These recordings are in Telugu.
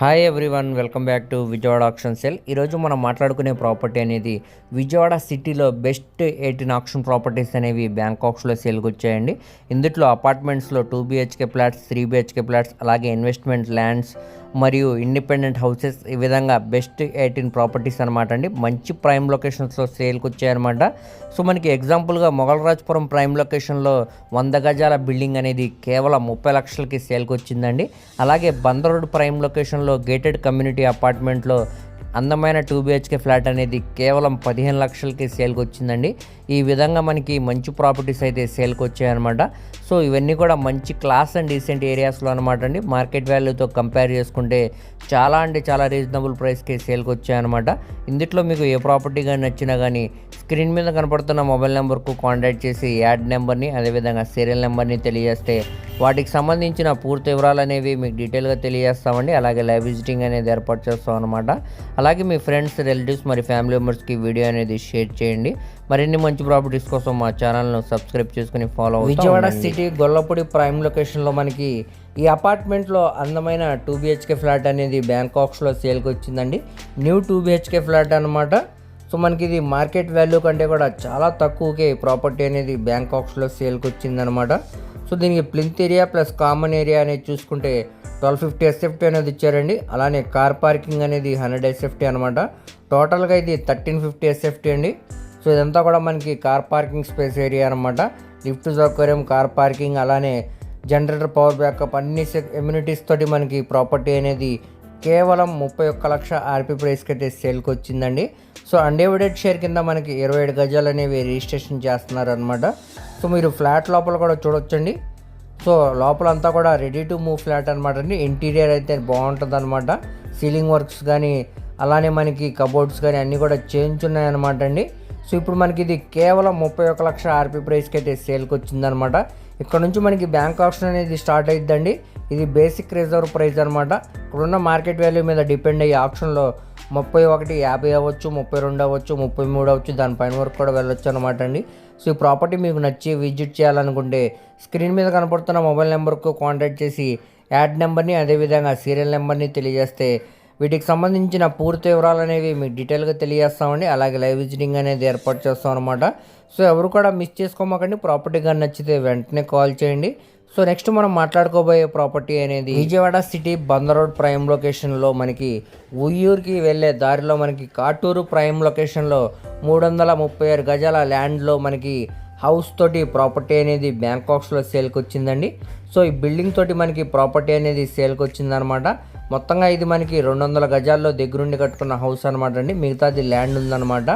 Hi everyone welcome back to Vijayawada option sale ఈరోజు మనం మాట్లాడుకునే ప్రాపర్టీ అనేది విజయవాడ సిటీలో బెస్ట్ ఎయిటీన్ ఆప్షన్ ప్రాపర్టీస్ అనేవి బ్యాంకాక్స్లో సేల్కి వచ్చాయండి. ఇందులో అపార్ట్మెంట్స్లో two BHK flats three BHK flats అలాగే ఇన్వెస్ట్మెంట్ ల్యాండ్స్ మరియు ఇండిపెండెంట్ హౌసెస్ ఈ విధంగా బెస్ట్ ఎయిటీన్ ప్రాపర్టీస్ అనమాట అండి. మంచి ప్రైమ్ లొకేషన్స్లో సేల్కి వచ్చాయన్నమాట. సో మనకి ఎగ్జాంపుల్గా మొగలరాజపురం ప్రైమ్ లొకేషన్లో వంద గజాల బిల్డింగ్ అనేది కేవలం ముప్పై లక్షలకి సేల్కి వచ్చిందండి. అలాగే బందర్ రోడ్ ప్రైమ్ లొకేషన్లో గేటెడ్ కమ్యూనిటీ అపార్ట్మెంట్లో అందమైన టూ బిహెచ్కే ఫ్లాట్ అనేది కేవలం పదిహేను లక్షలకి సేల్కి వచ్చిందండి ఈ విధంగా మనకి మంచి ప్రాపర్టీస్ అయితే సేల్కి వచ్చాయన్నమాట సో ఇవన్నీ కూడా మంచి క్లాస్ అండ్ డీసెంట్ ఏరియాస్లో అనమాట అండి. మార్కెట్ వాల్యూతో కంపేర్ చేసుకుంటే చాలా అంటే చాలా రీజనబుల్ ప్రైస్కి సేల్కి వచ్చాయన్నమాట ఇందులో మీకు ఏ ప్రాపర్టీ కానీ నచ్చినా కానీ స్క్రీన్ మీద కనపడుతున్న మొబైల్ నెంబర్కు కాంటాక్ట్ చేసి యాడ్ నెంబర్ని అదేవిధంగా సీరియల్ నెంబర్ని తెలియజేస్తే వాటికి సంబంధించిన పూర్తి వివరాలు అనేవి మీకు డీటెయిల్గా తెలియజేస్తామండి. అలాగే లైవ్ విజిటింగ్ అనేది ఏర్పాటు చేస్తాం అనమాట అలాగే మీ ఫ్రెండ్స్ రిలేటివ్స్ మరి ఫ్యామిలీ మెంబర్స్కి వీడియో అనేది షేర్ చేయండి. మరిన్ని మంచి ప్రాపర్టీస్ కోసం మా ఛానల్ను సబ్స్క్రైబ్ చేసుకుని follow Vijayawada city Gollapudi prime లొకేషన్లో మనకి ఈ అపార్ట్మెంట్లో అందమైన టూ బిహెచ్కే ఫ్లాట్ అనేది బ్యాంకాక్స్లో సేల్కి వచ్చిందండి. న్యూ టూ బిహెచ్కే ఫ్లాట్ అనమాట సో మనకి ఇది మార్కెట్ వాల్యూ కంటే కూడా చాలా తక్కువకే ప్రాపర్టీ అనేది బ్యాంకాక్స్లో సేల్కి వచ్చిందనమాట సో దీనికి plinth area plus common area అనేది చూసుకుంటే ట్వెల్వ్ ఫిఫ్టీ ఎస్ఎఫ్టీ అనేది ఇచ్చారండి. అలానే కార్ పార్కింగ్ అనేది హండ్రెడ్ ఎస్ఎఫ్టీ అనమాట. టోటల్గా ఇది థర్టీన్ ఫిఫ్టీ ఎస్ఎఫ్టీ అండి. సో ఇదంతా కూడా మనకి కార్ పార్కింగ్ స్పేస్ ఏరియా అనమాట. లిఫ్ట్ సౌకర్యం కార్ పార్కింగ్ అలానే జనరేటర్ పవర్ బ్యాకప్ అన్ని ఎమ్యూనిటీస్ తోటి మనకి ప్రాపర్టీ అనేది కేవలం ముప్పై ఒక్క లక్ష ఆర్పీ ప్రైస్కి అయితే సేల్కి వచ్చిందండి సో అన్డివైడెడ్ షేర్ కింద మనకి ఇరవై ఏడు గజాలు అనేవి రిజిస్ట్రేషన్ చేస్తున్నారు అనమాట సో మీరు ఫ్లాట్ లోపల కూడా చూడొచ్చండి. సో లోపలంతా కూడా రెడీ టు మూవ్ ఫ్లాట్ అనమాట అండి. ఇంటీరియర్ అయితే బాగుంటుంది అనమాట సీలింగ్ వర్క్స్ కానీ అలానే మనకి కబోర్డ్స్ కానీ అన్నీ కూడా చేంజ్ ఉన్నాయన్నమాట అండి. సో ఇప్పుడు మనకి ఇది కేవలం ముప్పై ఒక లక్ష ఆర్పీ ప్రైస్కి అయితే సేల్కి వచ్చిందనమాట ఇక్కడ నుంచి మనకి బ్యాంక్ ఆప్షన్ అనేది స్టార్ట్ అయిద్దండి. ఇది బేసిక్ రిజర్వ్ ప్రైస్ అనమాట ఇప్పుడున్న మార్కెట్ వాల్యూ మీద డిపెండ్ అయ్యే ఆప్షన్లో ముప్పై ఒకటి యాభై అవ్వచ్చు ముప్పై రెండు అవ్వచ్చు ముప్పై మూడు అవ్వచ్చు దానిపైన వరకు కూడా వెళ్ళొచ్చు అనమాట అండి. సో ఈ ప్రాపర్టీ మీకు నచ్చి విజిట్ చేయాలనుకుంటే స్క్రీన్ మీద కనపడుతున్న మొబైల్ నెంబర్కు కాంటాక్ట్ చేసి యాడ్ నెంబర్ని అదేవిధంగా సీరియల్ నెంబర్ని తెలియజేస్తే వీటికి సంబంధించిన పూర్తి వివరాలు అనేవి మీకు డీటెయిల్గా తెలియజేస్తామండి. అలాగే లైవ్ విజిటింగ్ అనేది ఏర్పాటు చేస్తాం అనమాట సో ఎవరు కూడా మిస్ చేసుకోమాకండి. ప్రాపర్టీ కానీ నచ్చితే వెంటనే కాల్ చేయండి. సో నెక్స్ట్ మనం మాట్లాడుకోబోయే ప్రాపర్టీ అనేది Vijayawada city Bandar road prime లొకేషన్లో మనకి ఉయ్యూరుకి వెళ్ళే దారిలో మనకి కాటూరు ప్రైమ్ లొకేషన్లో మూడు వందల ముప్పై ఆరు గజాల ల్యాండ్లో మనకి హౌస్ తోటి ప్రాపర్టీ అనేది బ్యాంకాక్స్లో సేల్కి వచ్చిందండి సో ఈ బిల్డింగ్ తోటి మనకి ప్రాపర్టీ అనేది సేల్కి వచ్చిందనమాట మొత్తంగా ఇది మనకి రెండు వందల గజాల్లో దగ్గరుండి కట్టుకున్న హౌస్ అనమాట అండి మిగతాది ల్యాండ్ ఉందన్నమాట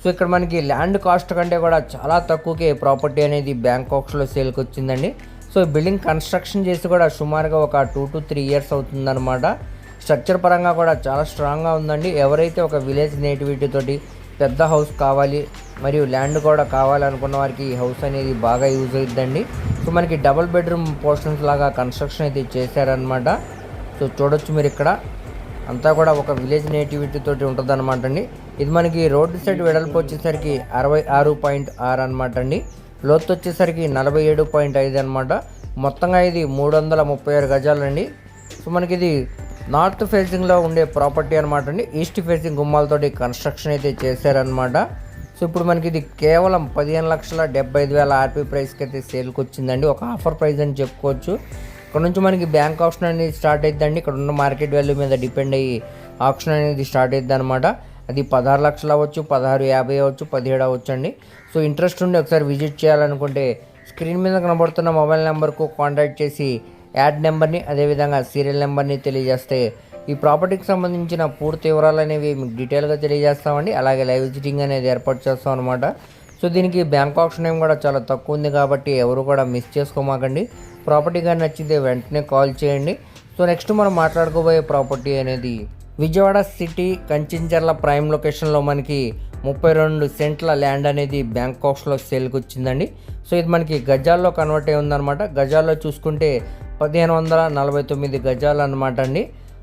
సో ఇక్కడ మనకి ల్యాండ్ కాస్ట్ కంటే కూడా చాలా తక్కువకే ప్రాపర్టీ అనేది బ్యాంకాక్స్లో సేల్కి వచ్చిందండి సో బిల్డింగ్ కన్స్ట్రక్షన్ చేసి కూడా సుమారుగా ఒక టూ టు త్రీ ఇయర్స్ అవుతుందన్నమాట. స్ట్రక్చర్ పరంగా కూడా చాలా స్ట్రాంగ్గా ఉందండి. ఎవరైతే ఒక విలేజ్ నేటివిటీ తోటి పెద్ద హౌస్ కావాలి మరియు ల్యాండ్ కూడా కావాలనుకున్న వారికి ఈ హౌస్ అనేది బాగా యూజ్ అవుతుందండి సో మనకి డబుల్ బెడ్రూమ్ పోర్షన్స్ లాగా కన్స్ట్రక్షన్ అయితే చేశారనమాట సో చూడొచ్చు మీరు ఇక్కడ. అంతా కూడా ఒక విలేజ్ నేటివిటీ తోటి ఉంటుంది అనమాట అండి. ఇది మనకి రోడ్డు సైడ్ వెడల్పు వచ్చేసరికి అరవై ఆరు పాయింట్ ఆరు అనమాట అండి. లోతు వచ్చేసరికి నలభై ఏడు పాయింట్ ఐదు అనమాట మొత్తంగా ఇది మూడు వందల ముప్పై ఆరు గజాలండి. సో మనకి ఇది నార్త్ ఫేసింగ్లో ఉండే ప్రాపర్టీ అనమాట అండి. ఈస్ట్ ఫేసింగ్ గుమ్మాలతోటి కన్స్ట్రక్షన్ అయితే చేశారనమాట సో ఇప్పుడు మనకి ఇది కేవలం పదిహేను లక్షల డెబ్బై ఐదు వేల ఆర్పీ ప్రైస్కి అయితే సేల్కి వచ్చిందండి ఒక ఆఫర్ ప్రైస్ అని చెప్పుకోవచ్చు. ఇక్కడ నుంచి మనకి బ్యాంక్ ఆప్షన్ అనేది స్టార్ట్ అయిద్దండి. ఇక్కడ ఉన్న మార్కెట్ వాల్యూ మీద డిపెండ్ అయ్యి ఆప్షన్ అనేది స్టార్ట్ అయిద్ది అనమాట అది పదహారు లక్షలు అవ్వచ్చు పదహారు యాభై అవ్వచ్చు పదిహేడు అవ్వచ్చు అండి. సో ఇంట్రెస్ట్ ఉండి ఒకసారి విజిట్ చేయాలనుకుంటే స్క్రీన్ మీద కనబడుతున్న మొబైల్ నెంబర్కు కాంటాక్ట్ చేసి యాడ్ నెంబర్ని అదేవిధంగా సీరియల్ నెంబర్ని తెలియజేస్తే ఈ ప్రాపర్టీకి సంబంధించిన పూర్తి వివరాలు అనేవి మీకు డీటెయిల్గా తెలియజేస్తామండి. అలాగే లైవ్ విజిటింగ్ అనేది ఏర్పాటు చేస్తాం అనమాట సో దీనికి బ్యాంక్ ఆప్షన్ ఏం కూడా చాలా తక్కువ ఉంది కాబట్టి ఎవరు కూడా మిస్ చేసుకోమాకండి. ప్రాపర్టీ కానీ నచ్చితే వెంటనే కాల్ చేయండి. సో నెక్స్ట్ మనం మాట్లాడుకోబోయే ప్రాపర్టీ అనేది విజయవాడ సిటీ కంచించర్ల ప్రైమ్ లొకేషన్లో మనకి ముప్పై రెండు సెంట్ల ల్యాండ్ అనేది బ్యాంకాక్స్లో సేల్కి వచ్చిందండి. సో ఇది మనకి గజాల్లో కన్వర్ట్ అయి ఉందన్నమాట. గజాల్లో చూసుకుంటే పదిహేను వందల నలభై తొమ్మిది గజాలు అనమాట అండి.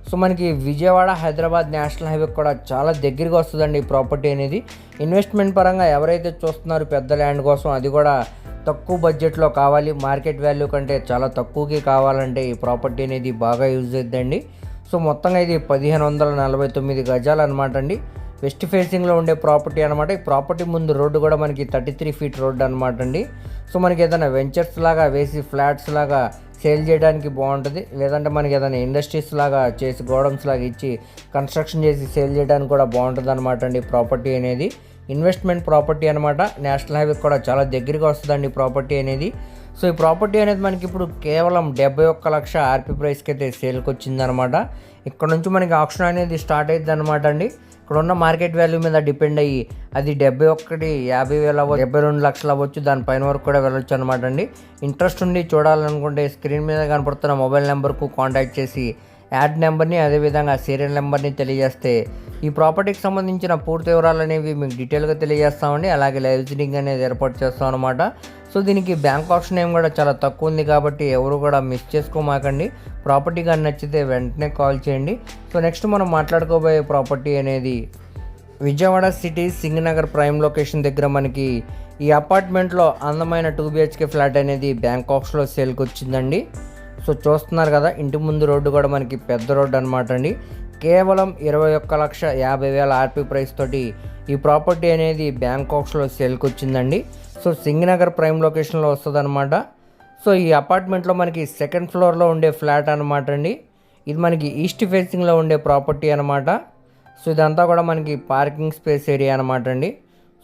సో మనకి విజయవాడ హైదరాబాద్ నేషనల్ హైవే కూడా చాలా దగ్గరగా వస్తుందండి ఈ ప్రాపర్టీ అనేది. ఇన్వెస్ట్మెంట్ పరంగా ఎవరైతే చూస్తున్నారో పెద్ద ల్యాండ్ కోసం అది కూడా తక్కువ బడ్జెట్లో కావాలి. మార్కెట్ వాల్యూ కంటే చాలా తక్కువకి కావాలంటే ఈ ప్రాపర్టీ అనేది బాగా యూజ్ అవుతుందండి. సో మొత్తంగా ఇది పదిహేను వందల నలభై తొమ్మిది గజాలు అనమాట అండి. వెస్ట్ ఫేసింగ్లో ఉండే ప్రాపర్టీ అనమాట ఈ ప్రాపర్టీ ముందు రోడ్డు కూడా మనకి థర్టీ త్రీ ఫీట్ రోడ్డు అనమాట అండి. సో మనకి ఏదైనా వెంచర్స్ లాగా వేసి ఫ్లాట్స్ లాగా సేల్ చేయడానికి బాగుంటుంది. లేదంటే మనకి ఏదైనా ఇండస్ట్రీస్ లాగా చేసి గోడౌన్స్ లాగా ఇచ్చి కన్స్ట్రక్షన్ చేసి సేల్ చేయడానికి కూడా బాగుంటుంది అనమాట అండి ప్రాపర్టీ అనేది. ఇన్వెస్ట్మెంట్ ప్రాపర్టీ అనమాట నేషనల్ హైవే కూడా చాలా దగ్గరగా వస్తుందండి ప్రాపర్టీ అనేది. సో ఈ ప్రాపర్టీ అనేది మనకి ఇప్పుడు కేవలం డెబ్బై ఒక్క లక్ష ఆర్పీ ప్రైస్కి అయితే సేల్కి వచ్చిందనమాట ఇక్కడ నుంచి మనకి ఆప్షన్ అనేది స్టార్ట్ అవుతుంది అనమాట అండి. ఇక్కడ ఉన్న మార్కెట్ వాల్యూ మీద డిపెండ్ అయ్యి అది డెబ్బై ఒక్కటి యాభై వేల అవ్వచ్చు డెబ్బై రెండు లక్షలు అవ్వచ్చు దానిపైన వరకు కూడా వెళ్ళొచ్చు అనమాట అండి. ఇంట్రెస్ట్ ఉండి చూడాలనుకుంటే స్క్రీన్ మీద కనపడుతున్న మొబైల్ నెంబర్కు కాంటాక్ట్ చేసి యాడ్ నెంబర్ని అదేవిధంగా సీరియల్ నెంబర్ని తెలియజేస్తే ఈ ప్రాపర్టీకి సంబంధించిన పూర్తి వివరాలు అనేవి మీకు డీటెయిల్గా తెలియజేస్తామండి. అలాగే లైవ్ విజిటింగ్ అనేది ఏర్పాటు చేస్తాం అనమాట సో దీనికి బ్యాంక్ ఆప్షన్ ఏం కూడా చాలా తక్కువ ఉంది కాబట్టి ఎవరు కూడా మిస్ చేసుకోమాకండి. ప్రాపర్టీ కానీ నచ్చితే వెంటనే కాల్ చేయండి. సో నెక్స్ట్ మనం మాట్లాడుకోబోయే ప్రాపర్టీ అనేది Vijayawada city Singh Nagar prime location దగ్గర మనకి ఈ అపార్ట్మెంట్లో అందమైన టూ బిహెచ్కే ఫ్లాట్ అనేది బ్యాంకాక్స్లో సేల్కి వచ్చిందండి. సో చూస్తున్నారు కదా ఇంటి ముందు రోడ్డు కూడా మనకి పెద్ద రోడ్డు అనమాట అండి. కేవలం ఇరవై ఒక్క లక్ష యాభై వేల ఆర్పీ ప్రైస్ తోటి ఈ ప్రాపర్టీ అనేది బ్యాంకాక్స్లో సేల్కి వచ్చిందండి. సో సింగనగర్ ప్రైమ్ లొకేషన్లో వస్తుంది అనమాట సో ఈ అపార్ట్మెంట్లో మనకి సెకండ్ ఫ్లోర్లో ఉండే ఫ్లాట్ అనమాట అండి. ఇది మనకి ఈస్ట్ ఫేసింగ్లో ఉండే ప్రాపర్టీ అనమాట సో ఇదంతా కూడా మనకి పార్కింగ్ స్పేస్ ఏరియా అనమాట అండి.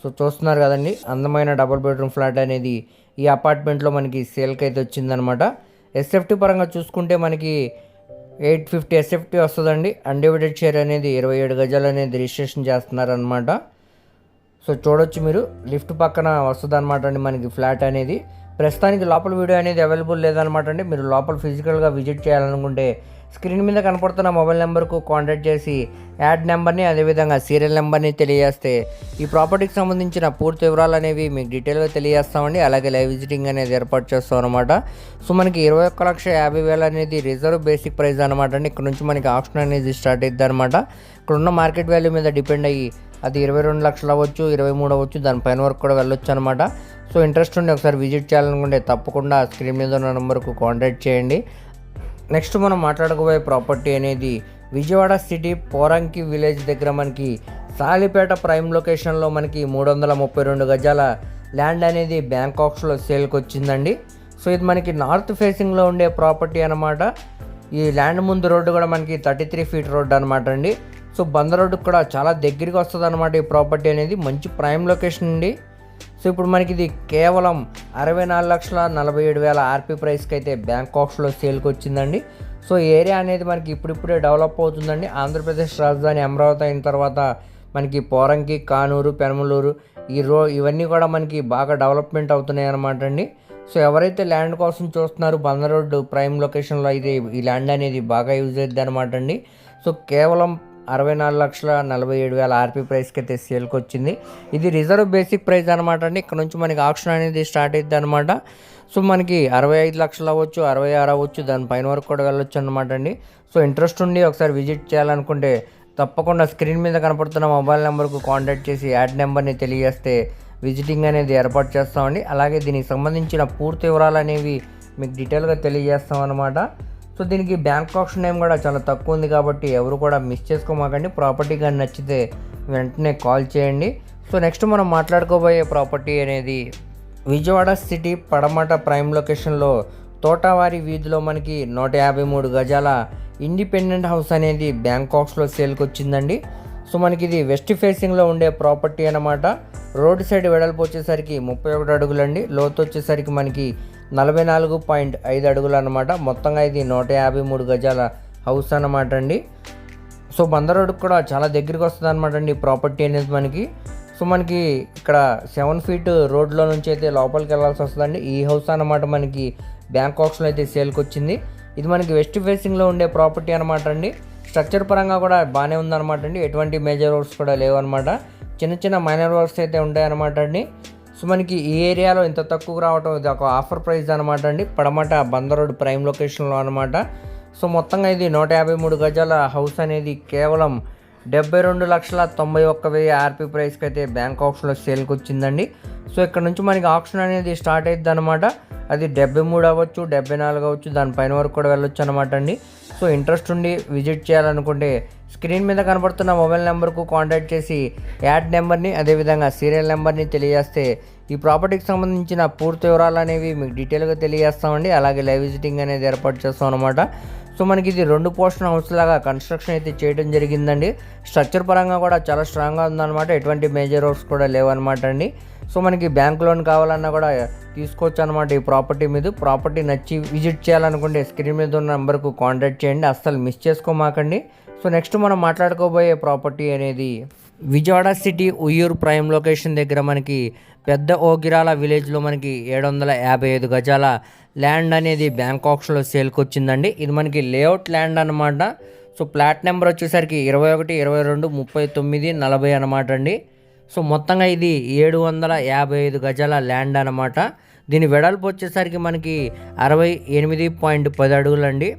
సో చూస్తున్నారు కదండి అందమైన డబుల్ బెడ్రూమ్ ఫ్లాట్ అనేది ఈ అపార్ట్మెంట్లో మనకి సేల్కి అయితే వచ్చిందనమాట ఎస్ఎఫ్టీ పరంగా చూసుకుంటే మనకి ఎయిట్ ఫిఫ్టీ ఎస్ఎఫ్టీ వస్తుందండి. అన్డివైడెడ్ షేర్ అనేది ఇరవై ఏడు గజాలు అనేది రిజిస్ట్రేషన్ చేస్తున్నారనమాట సో చూడొచ్చు మీరు. లిఫ్ట్ పక్కన వస్తుంది అనమాట అండి మనకి ఫ్లాట్ అనేది. ప్రస్తుతానికి లోపల వీడియో అనేది అవైలబుల్ లేదనమాట అండి. మీరు లోపల ఫిజికల్గా విజిట్ చేయాలనుకుంటే స్క్రీన్ మీద కనపడుతున్న మొబైల్ నెంబర్కు కాంటాక్ట్ చేసి యాడ్ నెంబర్ని అదేవిధంగా సీరియల్ నెంబర్ని తెలియజేస్తే ఈ ప్రాపర్టీకి సంబంధించిన పూర్తి వివరాలు అనేవి మీకు డీటెయిల్గా తెలియజేస్తామండి. అలాగే లైవ్ విజిటింగ్ అనేది ఏర్పాటు చేస్తాం అనమాట సో మనకి ఇరవై ఒక్క లక్ష యాభై వేలు అనేది రిజర్వ్ బేసిక్ ప్రైస్ అనమాట అండి. ఇక్కడ నుంచి మనకి ఆప్షన్ అనేది స్టార్ట్ అవుతుంది అనమాట ఇక్కడ ఉన్న మార్కెట్ వాల్యూ మీద డిపెండ్ అయ్యి అది ఇరవై రెండు లక్షలు అవ్వచ్చు ఇరవై మూడు అవ్వచ్చు దానిపైన వరకు కూడా వెళ్ళొచ్చు అనమాట సో ఇంట్రెస్ట్ ఉండి ఒకసారి విజిట్ చేయాలనుకుంటే తప్పకుండా స్క్రీన్ మీద ఉన్న నెంబర్కు కాంటాక్ట్ చేయండి. నెక్స్ట్ మనం మాట్లాడుకోబోయే ప్రాపర్టీ అనేది విజయవాడ సిటీ పోరంకి విలేజ్ దగ్గర మనకి సాలిపేట ప్రైమ్ లొకేషన్లో మనకి మూడు వందల ముప్పై రెండు గజాల ల్యాండ్ అనేది బ్యాంకాక్స్లో సేల్కి వచ్చిందండి. సో ఇది మనకి నార్త్ ఫేసింగ్లో ఉండే ప్రాపర్టీ అనమాట ఈ ల్యాండ్ ముందు రోడ్డు కూడా మనకి థర్టీ త్రీ ఫీట్ రోడ్డు అనమాట అండి. సో బందరోడ్కి కూడా చాలా దగ్గరికి వస్తుంది అనమాట ఈ ప్రాపర్టీ అనేది. మంచి ప్రైమ్ లొకేషన్ అండి. సో ఇప్పుడు మనకి ఇది కేవలం అరవై నాలుగు లక్షల నలభై ఏడు వేల ఆర్పీ ప్రైస్కి అయితే బ్యాంకాక్స్లో సేల్కి వచ్చిందండి సో ఏరియా అనేది మనకి ఇప్పుడిప్పుడే డెవలప్ అవుతుందండి. ఆంధ్రప్రదేశ్ రాజధాని అమరావతి అయిన తర్వాత మనకి పోరంకి కానూరు పెనమలూరు ఈ రో ఇవన్నీ కూడా మనకి బాగా డెవలప్మెంట్ అవుతున్నాయి అన్నమాట అండి. సో ఎవరైతే ల్యాండ్ కోసం చూస్తున్నారో బందర్ రోడ్డు ప్రైమ్ లొకేషన్లో అయితే ఈ ల్యాండ్ అనేది బాగా యూజ్ అవుతుంది అనమాట అండి. సో కేవలం అరవై నాలుగు లక్షల నలభై ఏడు వేల ఆర్పీ ప్రైస్కి అయితే సేల్కి వచ్చింది. ఇది రిజర్వ్ బేసిక్ ప్రైస్ అనమాట అండి. ఇక్కడ నుంచి మనకి ఆప్షన్ అనేది స్టార్ట్ అయింది అనమాట సో మనకి అరవై ఐదు లక్షలు అవ్వచ్చు అరవై ఆరు అవ్వచ్చు దానిపైన వరకు కూడా వెళ్ళొచ్చు అనమాట అండి. సో ఇంట్రెస్ట్ ఉండి ఒకసారి విజిట్ చేయాలనుకుంటే తప్పకుండా స్క్రీన్ మీద కనపడుతున్న మొబైల్ నెంబర్కు కాంటాక్ట్ చేసి యాడ్ నెంబర్ని తెలియజేస్తే విజిటింగ్ అనేది ఏర్పాటు చేస్తామండి. అలాగే దీనికి సంబంధించిన పూర్తి వివరాలు అనేవి మీకు డీటెయిల్గా తెలియజేస్తాం అనమాట సో దీనికి బ్యాంక్ ఆప్షన్ నేమ్ కూడా చాలా తక్కువ ఉంది కాబట్టి ఎవరు కూడా మిస్ చేసుకోమాకండి. ప్రాపర్టీ కానీ నచ్చితే వెంటనే కాల్ చేయండి. సో నెక్స్ట్ మనం మాట్లాడుకోబోయే ప్రాపర్టీ అనేది విజయవాడ సిటీ పడమట ప్రైమ్ లొకేషన్లో తోటవారి వీధిలో మనకి నూట యాభై మూడు గజాల ఇండిపెండెంట్ హౌస్ అనేది బ్యాంకాక్స్లో సేల్కి వచ్చిందండి సో మనకి ఇది వెస్ట్ ఫేసింగ్లో ఉండే ప్రాపర్టీ అనమాట రోడ్ సైడ్ వెడల్పు వచ్చేసరికి ముప్పై ఒకటి అడుగులండి. లోతు వచ్చేసరికి మనకి నలభై నాలుగు పాయింట్ ఐదు అడుగులు అనమాట మొత్తంగా ఇది నూట యాభై మూడు గజాల హౌస్ అనమాట అండి. సో బందర్ రోడ్డుకి కూడా చాలా దగ్గరికి వస్తుంది అనమాట అండి ప్రాపర్టీ అనేది మనకి. సో మనకి ఇక్కడ సెవెన్ ఫీట్ రోడ్లో నుంచి అయితే లోపలికి వెళ్ళాల్సి వస్తుందండి. ఈ హౌస్ అనమాట మనకి బ్యాంకాక్స్లో అయితే సేల్కి వచ్చింది. ఇది మనకి వెస్ట్ ఫేసింగ్లో ఉండే ప్రాపర్టీ అనమాట అండి. స్ట్రక్చర్ పరంగా కూడా బాగానే ఉందన్నమాట అండి. ఎటువంటి మేజర్ వర్క్స్ కూడా లేవు అనమాట చిన్న చిన్న మైనర్ వర్క్స్ అయితే ఉంటాయి అనమాట అండి. సో మనకి ఈ ఏరియాలో ఇంత తక్కువ రావటం ఇది ఒక ఆఫర్ ప్రైస్ అనమాట అండి. పడమట బందరోడ్ ప్రైమ్ లొకేషన్లో అనమాట సో మొత్తంగా ఇది నూట యాభై మూడు గజాల హౌస్ అనేది కేవలం డెబ్బై రెండు లక్షల తొంభై ఒక్క వెయ్యి ఆర్పీ ప్రైస్కి అయితే బ్యాంక్ ఆప్షన్లో సేల్కి వచ్చిందండి. సో ఇక్కడ నుంచి మనకి ఆప్షన్ అనేది స్టార్ట్ అవుతుంది అనమాట అది డెబ్బై మూడు అవ్వచ్చు డెబ్బై నాలుగు అవ్వచ్చు దానిపైన వరకు కూడా వెళ్ళొచ్చు అనమాట అండి. సో ఇంట్రెస్ట్ ఉండి విజిట్ చేయాలనుకుంటే స్క్రీన్ మీద కనబడుతున్న మొబైల్ నెంబర్కు కాంటాక్ట్ చేసి యాడ్ నెంబర్ని అదేవిధంగా సీరియల్ నెంబర్ని తెలియజేస్తే ఈ ప్రాపర్టీకి సంబంధించిన పూర్తి వివరాలు అనేవి మీకు డీటెయిల్గా తెలియజేస్తామండి. అలాగే లైవ్ విజిటింగ్ అనేది ఏర్పాటు చేస్తాం అనమాట సో మనకి ఇది రెండు పోర్షన్ హౌస్ లాగా కన్స్ట్రక్షన్ అయితే చేయడం జరిగిందండి. స్ట్రక్చర్ పరంగా కూడా చాలా స్ట్రాంగ్గా ఉందన్నమాట. ఎటువంటి మేజర్ వర్క్స్ కూడా లేవన్నమాట అండి. సో మనకి బ్యాంక్ లోన్ కావాలన్నా కూడా తీసుకోవచ్చు అనమాట ఈ ప్రాపర్టీ మీద. ప్రాపర్టీ నచ్చి విజిట్ చేయాలనుకుంటే స్క్రీన్ మీద ఉన్న నెంబర్కు కాంటాక్ట్ చేయండి. అస్సలు మిస్ చేసుకోమాకండి. సో నెక్స్ట్ మనం మాట్లాడుకోబోయే ప్రాపర్టీ అనేది Vijayawada city Uyyuru prime location దగ్గర మనకి పెద్ద ఓగిరాల విలేజ్లో మనకి ఏడు వందల యాభై ఐదు గజాల ల్యాండ్ అనేది బ్యాంకాక్స్లో సేల్కి వచ్చిందండి ఇది మనకి లేఅవుట్ ల్యాండ్ అనమాట సో ప్లాట్ నెంబర్ వచ్చేసరికి ఇరవై ఒకటి ఇరవై రెండు ముప్పై తొమ్మిది నలభై అనమాట అండి. సో మొత్తంగా ఇది ఏడు వందల యాభై ఐదు గజాల ల్యాండ్ అనమాట దీని వెడల్పు వచ్చేసరికి మనకి అరవై ఎనిమిది పాయింట్ పది అడుగులు అండి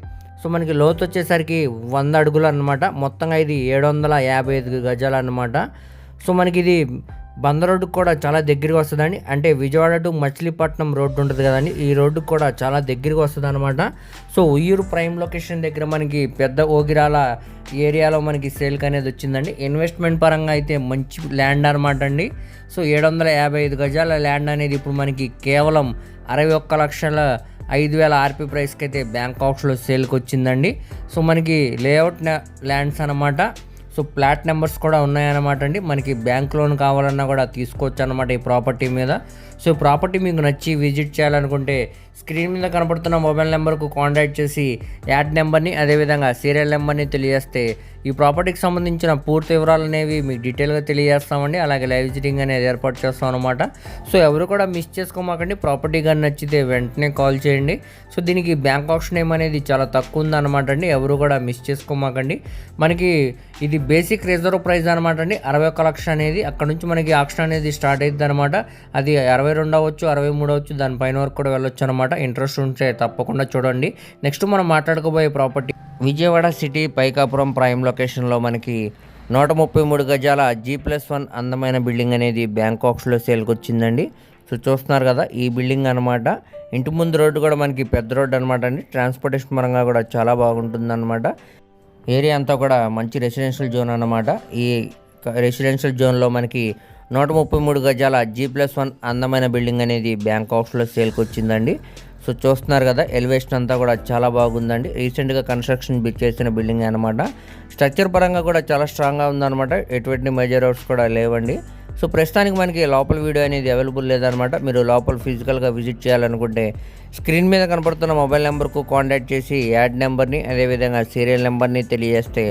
సో మనకి లోతు వచ్చేసరికి వంద అడుగులు అనమాట మొత్తంగా ఇది ఏడు వందల యాభై ఐదు గజాలు అనమాట సో మనకి ఇది బందరోడ్డు కూడా చాలా దగ్గరగా వస్తుందండి. అంటే విజయవాడ టు మచిలీపట్నం రోడ్డు ఉంటుంది కదండి. ఈ రోడ్డు కూడా చాలా దగ్గరగా వస్తుంది అనమాట సో ఉయ్యూరు ప్రైమ్ లొకేషన్ దగ్గర మనకి పెద్ద ఓగిరాల ఏరియాలో మనకి సేల్కి అనేది వచ్చిందండి. ఇన్వెస్ట్మెంట్ పరంగా అయితే మంచి ల్యాండ్ అనమాట అండి. సో ఏడు వందల యాభై ఐదు గజాల ల్యాండ్ అనేది ఇప్పుడు మనకి కేవలం అరవై ఒక్క లక్షల ఐదు వేల ఆర్పీ ప్రైస్కి అయితే బ్యాంకాక్స్లో సేల్కి వచ్చిందండి. సో మనకి లేఅవుట్ ల్యాండ్స్ అనమాట సో ప్లాట్ నెంబర్స్ కూడా ఉన్నాయన్నమాట అండి. మనకి బ్యాంక్ లోన్ కావాలన్నా కూడా తీసుకోవచ్చు అనమాట ఈ ప్రాపర్టీ మీద. సో ప్రాపర్టీ మీకు నచ్చి విజిట్ చేయాలనుకుంటే స్క్రీన్ మీద కనపడుతున్న మొబైల్ నెంబర్కు కాంటాక్ట్ చేసి యాడ్ నెంబర్ని అదేవిధంగా సీరియల్ నెంబర్ని తెలియజేస్తే ఈ ప్రాపర్టీకి సంబంధించిన పూర్తి వివరాలు అనేవి మీకు డీటెయిల్గా తెలియజేస్తామండి. అలాగే లైవ్ విజిటింగ్ అనేది ఏర్పాటు చేస్తాం అనమాట సో ఎవరు కూడా మిస్ చేసుకోమాకండి. ప్రాపర్టీ కానీ నచ్చితే వెంటనే కాల్ చేయండి. సో దీనికి బ్యాంక్ ఆప్షన్ ఏం అనేది చాలా తక్కువ ఉందన్నమాట అండి. ఎవరు కూడా మిస్ చేసుకోమాకండి. మనకి ఇది బేసిక్ రిజర్వ్ ప్రైస్ అనమాట అండి. అరవై ఒక్క లక్ష అనేది అక్కడ నుంచి మనకి ఆప్షన్ అనేది స్టార్ట్ అవుతుంది అనమాట అది అరవై రెండు అవ్వచ్చు అరవై మూడు అవ్వచ్చు దానిపైన వరకు కూడా వెళ్ళొచ్చు అనమాట ఇంట్రెస్ట్ ఉంటే తప్పకుండా చూడండి. నెక్స్ట్ మనం మాట్లాడుకోబోయే property Vijayawada city Paikapuram prime లొకేషన్లో మనకి నూట ముప్పై మూడు గజాల జీ ప్లస్ వన్ అందమైన బిల్డింగ్ అనేది బ్యాంకాక్స్లో సేల్కి వచ్చిందండి. సో చూస్తున్నారు కదా ఈ బిల్డింగ్ అనమాట ఇంటి ముందు రోడ్డు కూడా మనకి పెద్ద రోడ్డు అనమాట అండి. ట్రాన్స్పోర్టేషన్ పరంగా కూడా చాలా బాగుంటుంది అనమాట ఏరియా అంతా కూడా మంచి రెసిడెన్షియల్ జోన్ అనమాట ఈ రెసిడెన్షియల్ జోన్లో మనకి నూట ముప్పై మూడు గజాల జీ ప్లస్ వన్ అందమైన బిల్డింగ్ అనేది బ్యాంకాక్స్లో సేల్కి వచ్చిందండి. సో చూస్తున్నారు కదా ఎలివేషన్ అంతా కూడా చాలా బాగుందండి. రీసెంట్గా కన్స్ట్రక్షన్ బిల్ చేసిన బిల్డింగ్ అనమాట స్ట్రక్చర్ పరంగా కూడా చాలా స్ట్రాంగ్గా ఉందన్నమాట. ఎటువంటి మేజర్ అవుట్స్ కూడా లేవండి. సో ప్రస్తుతానికి మనకి లోపల వీడియో అనేది అవైలబుల్ లేదనమాట. మీరు లోపల ఫిజికల్గా విజిట్ చేయాలనుకుంటే స్క్రీన్ మీద కనపడుతున్న మొబైల్ నెంబర్కు కాంటాక్ట్ చేసి యాడ్ నెంబర్ని అదేవిధంగా సీరియల్ నెంబర్ని తెలియజేస్తే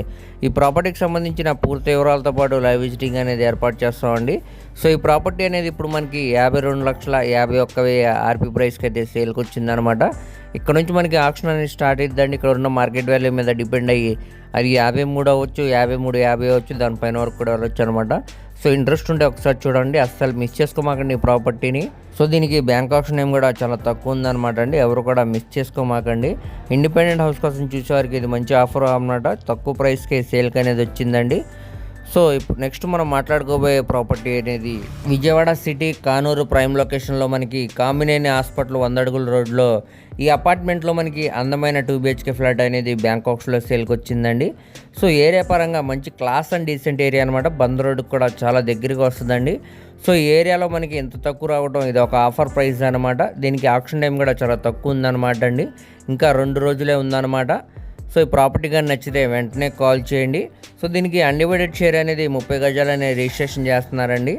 ఈ ప్రాపర్టీకి సంబంధించిన పూర్తి వివరాలతో పాటు లైవ్ విజిటింగ్ అనేది ఏర్పాటు చేస్తామండి. సో ఈ ప్రాపర్టీ అనేది ఇప్పుడు మనకి యాభై రెండు లక్షల యాభై ఒక్క వెయ్యి ఆర్పీ ప్రైస్కి అయితే సేల్కి వచ్చిందనమాట. ఇక్కడ నుంచి మనకి ఆప్షన్ అనేది స్టార్ట్ అవుతుందండి ఇక్కడ ఉన్న మార్కెట్ వాల్యూ మీద డిపెండ్ అయ్యి అది యాభై మూడు అవ్వచ్చు యాభై మూడు యాభై అవ్వచ్చు దానిపైన వరకు కూడా వెళ్ళొచ్చు అనమాట. సో ఇంట్రెస్ట్ ఉంటే ఒకసారి చూడండి. అస్సలు మిస్ చేసుకోమాకండి ఈ ప్రాపర్టీని. సో దీనికి బ్యాంక్ ఆప్షన్ ఏం కూడా చాలా తక్కువ ఉందన్నమాట అండి. ఎవరు కూడా మిస్ చేసుకోమాకండి. ఇండిపెండెంట్ హౌస్ కోసం చూసేవారికి ఇది మంచి ఆఫర్ అన్నమాట. తక్కువ ప్రైస్కి సేల్కి అనేది వచ్చిందండి. సో ఇప్పుడు నెక్స్ట్ మనం మాట్లాడుకోబోయే ప్రాపర్టీ అనేది విజయవాడ సిటీ కానూరు ప్రైమ్ లొకేషన్లో మనకి కామినేని హాస్పిటల్ వంద అడుగుల రోడ్లో ఈ అపార్ట్మెంట్లో మనకి అందమైన టూ బిహెచ్కే ఫ్లాట్ అనేది బ్యాంకాక్స్లో సేల్కి వచ్చిందండి. సో ఏరియా పరంగా మంచి క్లాస్ అండ్ డీసెంట్ ఏరియా అనమాట బంద్ రోడ్డు కూడా చాలా దగ్గరగా వస్తుందండి. సో ఈ ఏరియాలో మనకి ఎంత తక్కువ రావడం ఇది ఒక ఆఫర్ ప్రైస్ అనమాట దీనికి ఆక్షన్ టైం కూడా చాలా తక్కువ ఉందన్నమాట అండి. ఇంకా రెండు రోజులే ఉందన్నమాట. సో ఈ ప్రాపర్టీ కానీ నచ్చితే వెంటనే కాల్ చేయండి. సో దీనికి అన్డివైడెడ్ షేర్ అనేది ముప్పై గజాలనే రిజిస్ట్రేషన్ చేస్తున్నారండి.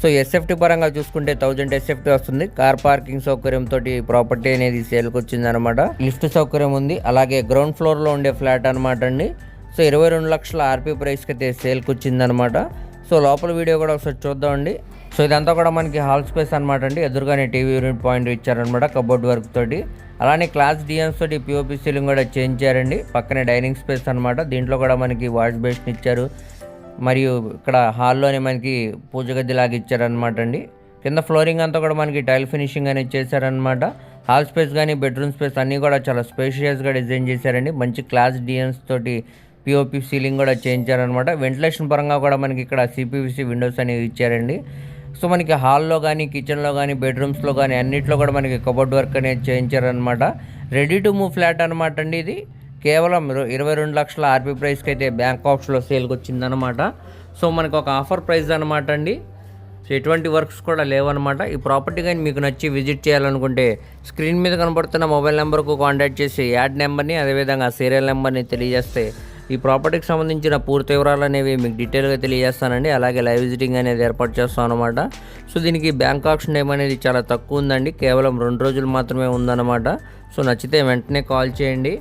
సో ఎస్ఎఫ్టీ పరంగా చూసుకుంటే థౌజండ్ ఎస్ఎఫ్టీ వస్తుంది. కార్ పార్కింగ్ సౌకర్యంతో ప్రాపర్టీ అనేది సేల్కి వచ్చింది అనమాట లిఫ్ట్ సౌకర్యం ఉంది. అలాగే గ్రౌండ్ ఫ్లోర్లో ఉండే ఫ్లాట్ అనమాట అండి. సో ఇరవై రెండు లక్షల ఆర్పీ ప్రైస్కి అయితే సేల్కి వచ్చిందనమాట సో లోపల వీడియో కూడా ఒకసారి చూద్దామండి. సో ఇదంతా కూడా మనకి హాల్ స్పేస్ అనమాట అండి. ఎదురుగానే టీవీ యూనిట్ పాయింట్ ఇచ్చారనమాట కబోర్డ్ వర్క్ తోటి. అలానే క్లాస్ డిఎన్స్ తోటి పిఓపి సీలింగ్ కూడా చేంజ్ చేయారండి. పక్కనే డైనింగ్ స్పేస్ అనమాట దీంట్లో కూడా మనకి వాష్ బేసిన్ ఇచ్చారు. మరియు ఇక్కడ హాల్లోనే మనకి పూజ గదిలాగా ఇచ్చారనమాట అండి. కింద ఫ్లోరింగ్ అంతా కూడా మనకి టైల్ ఫినిషింగ్ అనేది చేశారనమాట హాల్ స్పేస్ కానీ బెడ్రూమ్ స్పేస్ అన్నీ కూడా చాలా స్పేషియస్గా డిజైన్ చేశారండి. మంచి క్లాస్ డిఎన్స్ తోటి పిఓపి సీలింగ్ కూడా చేయించారనమాట వెంటిలేషన్ పరంగా కూడా మనకి ఇక్కడ సిపివిసి విండోస్ అనేవి ఇచ్చారండి. సో మనకి హాల్లో కానీ కిచెన్లో కానీ బెడ్రూమ్స్లో కానీ అన్నిట్లో కూడా మనకి కబోర్డ్ వర్క్ అనేది చేయించారనమాట రెడీ టు మూవ్ ఫ్లాట్ అనమాట అండి ఇది. కేవలం ఇరవై రెండు లక్షల ఆర్పీ ప్రైస్కి అయితే బ్యాంక్ ఆప్షన్లో సేల్కి వచ్చిందనమాట సో మనకు ఒక ఆఫర్ ప్రైస్ అనమాట అండి. సో ఎటువంటి వర్క్స్ కూడా లేవన్నమాట. ఈ ప్రాపర్టీ కానీ మీకు నచ్చి విజిట్ చేయాలనుకుంటే స్క్రీన్ మీద కనబడుతున్న మొబైల్ నెంబర్కు కాంటాక్ట్ చేసి యాడ్ నెంబర్ని అదేవిధంగా సీరియల్ నెంబర్ని తెలియజేస్తే ఈ ప్రాపర్టీకి సంబంధించిన పూర్తి వివరాలు అనేవి మీకు డీటెయిల్గా తెలియజేస్తానండి. అలాగే లైవ్ విజిటింగ్ అనేది ఏర్పాటు చేస్తాం అనమాట సో దీనికి బ్యాంక్ ఆప్షన్ టైం అనేది చాలా తక్కువ ఉందండి. కేవలం రెండు రోజులు మాత్రమే ఉందన్నమాట. సో నచ్చితే వెంటనే కాల్ చేయండి.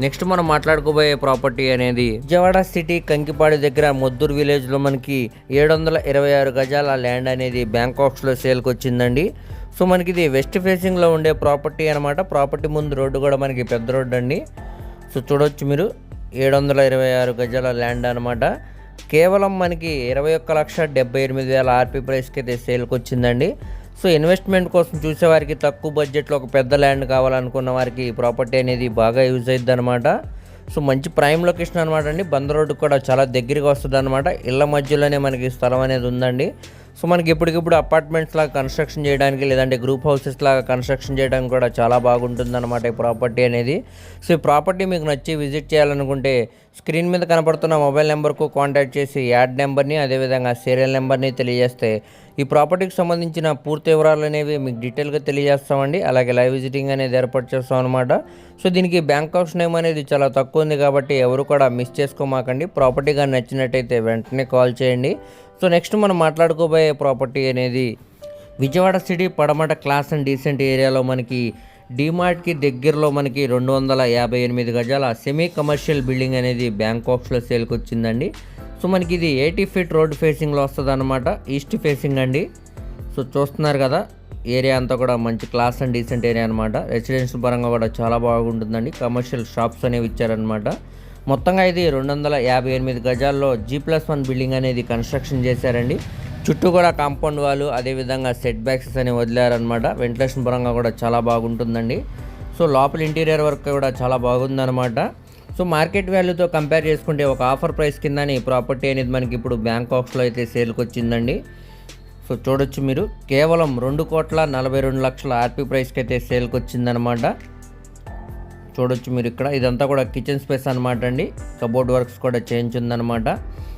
నెక్స్ట్ మనం మాట్లాడుకోబోయే ప్రాపర్టీ అనేది విజయవాడ సిటీ కంకిపాడు దగ్గర మొద్దూరు విలేజ్లో మనకి ఏడు వందల ఇరవై ఆరు గజాల ల్యాండ్ అనేది బ్యాంకాక్స్లో సేల్కి వచ్చిందండి. సో మనకి ఇది వెస్ట్ ఫేసింగ్లో ఉండే ప్రాపర్టీ అనమాట ప్రాపర్టీ ముందు రోడ్డు కూడా మనకి పెద్ద రోడ్డు అండి. సో చూడొచ్చు మీరు. ఏడు వందల ఇరవై ఆరు గజాల ల్యాండ్ అనమాట కేవలం మనకి ఇరవై ఒక్క లక్ష డెబ్బై ఎనిమిది వేల ఆర్పీ ప్రైస్కి అయితే సేల్కి వచ్చిందండి. సో ఇన్వెస్ట్మెంట్ కోసం చూసేవారికి తక్కువ బడ్జెట్లో ఒక పెద్ద ల్యాండ్ కావాలనుకున్న వారికి ఈ ప్రాపర్టీ అనేది బాగా యూజ్ అవుతుంది అనమాట సో మంచి ప్రైమ్ లొకేషన్ అనమాట అండి. బంద్ రోడ్డు కూడా చాలా దగ్గరగా వస్తుంది అనమాట ఇళ్ళ మధ్యలోనే మనకి స్థలం అనేది ఉందండి. సో మనకి ఇప్పటికిప్పుడు అపార్ట్మెంట్స్ లాగా కన్స్ట్రక్షన్ చేయడానికి లేదంటే గ్రూప్ హౌసెస్ లాగా కన్స్ట్రక్షన్ చేయడానికి కూడా చాలా బాగుంటుంది అనమాట ఈ ప్రాపర్టీ అనేది. సో ఈ ప్రాపర్టీ మీకు నచ్చి విజిట్ చేయాలనుకుంటే స్క్రీన్ మీద కనపడుతున్న మొబైల్ నెంబర్కు కాంటాక్ట్ చేసి యాడ్ నెంబర్ని అదేవిధంగా సీరియల్ నెంబర్ని తెలియజేస్తే ఈ ప్రాపర్టీకి సంబంధించిన పూర్తి వివరాలు అనేవి మీకు డీటెయిల్గా తెలియజేస్తామండి. అలాగే లైవ్ విజిటింగ్ అనేది ఏర్పాటు చేస్తాం అనమాట సో దీనికి బ్యాంక్ ఆఫ్ నేమ్ అనేది చాలా తక్కువ ఉంది కాబట్టి ఎవరు కూడా మిస్ చేసుకోమాకండి. ప్రాపర్టీ కానీ నచ్చినట్టయితే వెంటనే కాల్ చేయండి. సో నెక్స్ట్ మనం మాట్లాడుకోబోయే ప్రాపర్టీ అనేది Vijayawada city Padamata class and decent ఏరియాలో మనకి డీమార్ట్కి దగ్గరలో మనకి రెండు వందల యాభై ఎనిమిది గజాల సెమీ కమర్షియల్ బిల్డింగ్ అనేది బ్యాంకాక్స్లో సేల్కి వచ్చిందండి. సో మనకి ఇది ఎయిటీ ఫీట్ రోడ్ ఫేసింగ్లో వస్తుంది అనమాట ఈస్ట్ ఫేసింగ్ అండి. సో చూస్తున్నారు కదా ఏరియా అంతా కూడా మంచి క్లాస్ అండ్ డీసెంట్ ఏరియా అనమాట రెసిడెన్షియల్ పరంగా కూడా చాలా బాగుంటుందండి. కమర్షియల్ షాప్స్ అనేవి ఇచ్చారనమాట మొత్తంగా ఇది రెండు వందల యాభై ఎనిమిది గజాల్లో జీ ప్లస్ వన్ బిల్డింగ్ అనేది కన్స్ట్రక్షన్ చేశారండి. చుట్టూ కూడా కాంపౌండ్ వాళ్ళు అదేవిధంగా సెట్ బ్యాక్స్ అని వదిలారనమాట వెంటిలేషన్ పరంగా కూడా చాలా బాగుంటుందండి. సో లోపల ఇంటీరియర్ వర్క్ కూడా చాలా బాగుందనమాట సో మార్కెట్ వాల్యూతో కంపేర్ చేసుకుంటే ఒక ఆఫర్ ప్రైస్ కిందని ఈ ప్రాపర్టీ అనేది మనకి ఇప్పుడు బ్యాంకాక్స్లో అయితే సేల్కి వచ్చిందండి సో చూడొచ్చు మీరు. కేవలం రెండు కోట్ల నలభై రెండు లక్షల ఆర్పీ ప్రైస్కి అయితే సేల్కి వచ్చిందనమాట చూడొచ్చు మీరు ఇక్కడ. ఇదంతా కూడా కిచెన్ స్పేస్ అనమాట అండి. కబోర్డ్ వర్క్స్ కూడా చేయించిందనమాట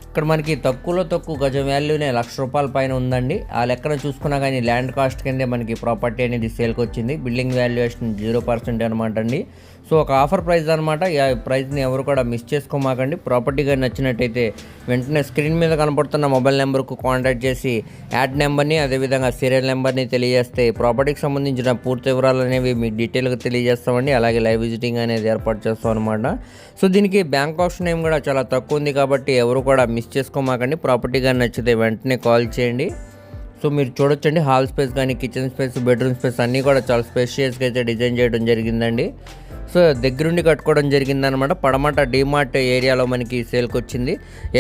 ఇక్కడ మనకి తక్కువలో తక్కువ గజం వాల్యూనే లక్ష రూపాయల పైన ఉందండి. ఆ లెక్కన చూసుకున్నా కానీ ల్యాండ్ కాస్ట్ కిందే మనకి ప్రాపర్టీ అనేది సేల్కి వచ్చింది. బిల్డింగ్ వాల్యుయేషన్ జీరో పర్సెంట్ అనమాట అండి. సో ఒక ఆఫర్ ప్రైస్ అనమాట ఈ ప్రైస్ని ఎవరు కూడా మిస్ చేసుకోమాకండి. ప్రాపర్టీగా నచ్చినట్టయితే వెంటనే స్క్రీన్ మీద కనపడుతున్న మొబైల్ నెంబర్కు కాంటాక్ట్ చేసి యాడ్ నెంబర్ని అదేవిధంగా సీరియల్ నెంబర్ని తెలియజేస్తే ప్రాపర్టీకి సంబంధించిన పూర్తి వివరాలు అనేవి మీకు డీటెయిల్గా తెలియజేస్తామండి. అలాగే లైవ్ విజిటింగ్ అనేది ఏర్పాటు చేస్తాం అనమాట సో దీనికి బ్యాంక్ ఆప్షన్ ఏం కూడా చాలా తక్కువ ఉంది కాబట్టి ఎవరు కూడా మిస్ చేసుకోమాకండి. ప్రాపర్టీగా నచ్చితే వెంటనే కాల్ చేయండి. సో మీరు చూడొచ్చండి. హాల్ స్పేస్ కానీ కిచెన్ స్పేస్ బెడ్రూమ్ స్పేస్ అన్నీ కూడా చాలా స్పేషియస్గా అయితే డిజైన్ చేయడం జరిగిందండి. సో దగ్గరుండి కట్టుకోవడం జరిగిందనమాట పడమట డిమార్ట్ ఏరియాలో మనకి సేల్కి వచ్చింది